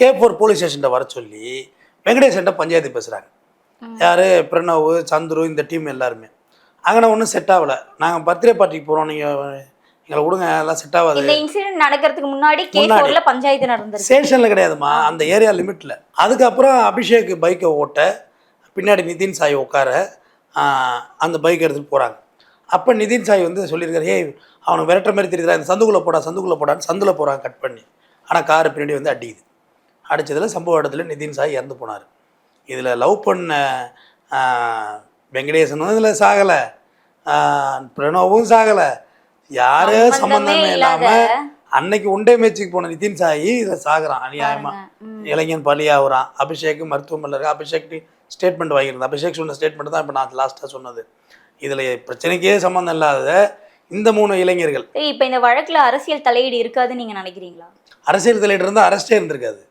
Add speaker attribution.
Speaker 1: K four police ஸ்டேஷன்ட்ட வர சொல்லி வெங்கடேசன்ட்ட பஞ்சாயத்து பேசுகிறாங்க யார்? பிரணவ் சந்துரு இந்த டீம் எல்லாருமே. அங்கே ஒன்றும் செட் ஆகலை. நாங்கள் பர்த்டே பார்ட்டிக்கு போகிறோம் நீங்கள் எங்களை விடுங்க எல்லாம் செட் ஆகாது.
Speaker 2: இந்த இன்சிடென்ட் நடக்கிறதுக்கு முன்னாடி கே. ஃபோர்ல பஞ்சாயத்து நடந்திருக்கு.
Speaker 1: ஸ்டேஷனில் கிடையாதும்மா. அந்த ஏரியா லிமிட்டில் அதுக்கப்புறம் அபிஷேக் பைக்கை ஓட்ட பின்னாடி நிதின் சாய் உட்கார அந்த பைக் எடுத்துகிட்டு போகிறாங்க அப்போ நிதின் சாய் வந்து சொல்லியிருக்காரு ஏய் அவனுக்கு விரட்டுற மாதிரி தெரியுதா இந்த சந்துக்குள்ளே போடா சந்துக்குள்ளே போடான்னு சந்தில் போகிறாங்க கட் பண்ணி. ஆனால் காரு பின்னாடி வந்து அடிக்குது. அடிச்சதுல சம்பவ இடத்துல நிதின் சாய் இறந்து போனார். இதில் லவ் பண்ண வெங்கடேசனும் இதில் சாகலை. பிரணவும் சாகலை. யாரும்
Speaker 2: சம்பந்தமே
Speaker 1: இல்லாமல் அன்னைக்கு உண்டே மேட்சுக்கு போன நிதின் சாயி இதை சாகுறான் அநியாயமா.
Speaker 2: ம்.
Speaker 1: இளைஞன் பலியாகுறான் அபிஷேக் மருத்துவமனையில் இருக்கா அபிஷேக் ஸ்டேட்மெண்ட் வாங்கியிருந்தேன். அபிஷேக் சொன்ன ஸ்டேட்மெண்ட் தான் இப்போ நான் லாஸ்ட்டாக சொன்னது. இதில் பிரச்சனைக்கே சம்மந்தம் இல்லாத இந்த மூணு இளைஞர்கள்.
Speaker 2: இப்ப இந்த வழக்குல அரசியல் தலையீடு இருக்காதுன்னு நீங்க நினைக்கிறீங்களா?
Speaker 1: அரசியல் தலையிட்டு இருந்தால் அரஸ்டே இருந்திருக்காது.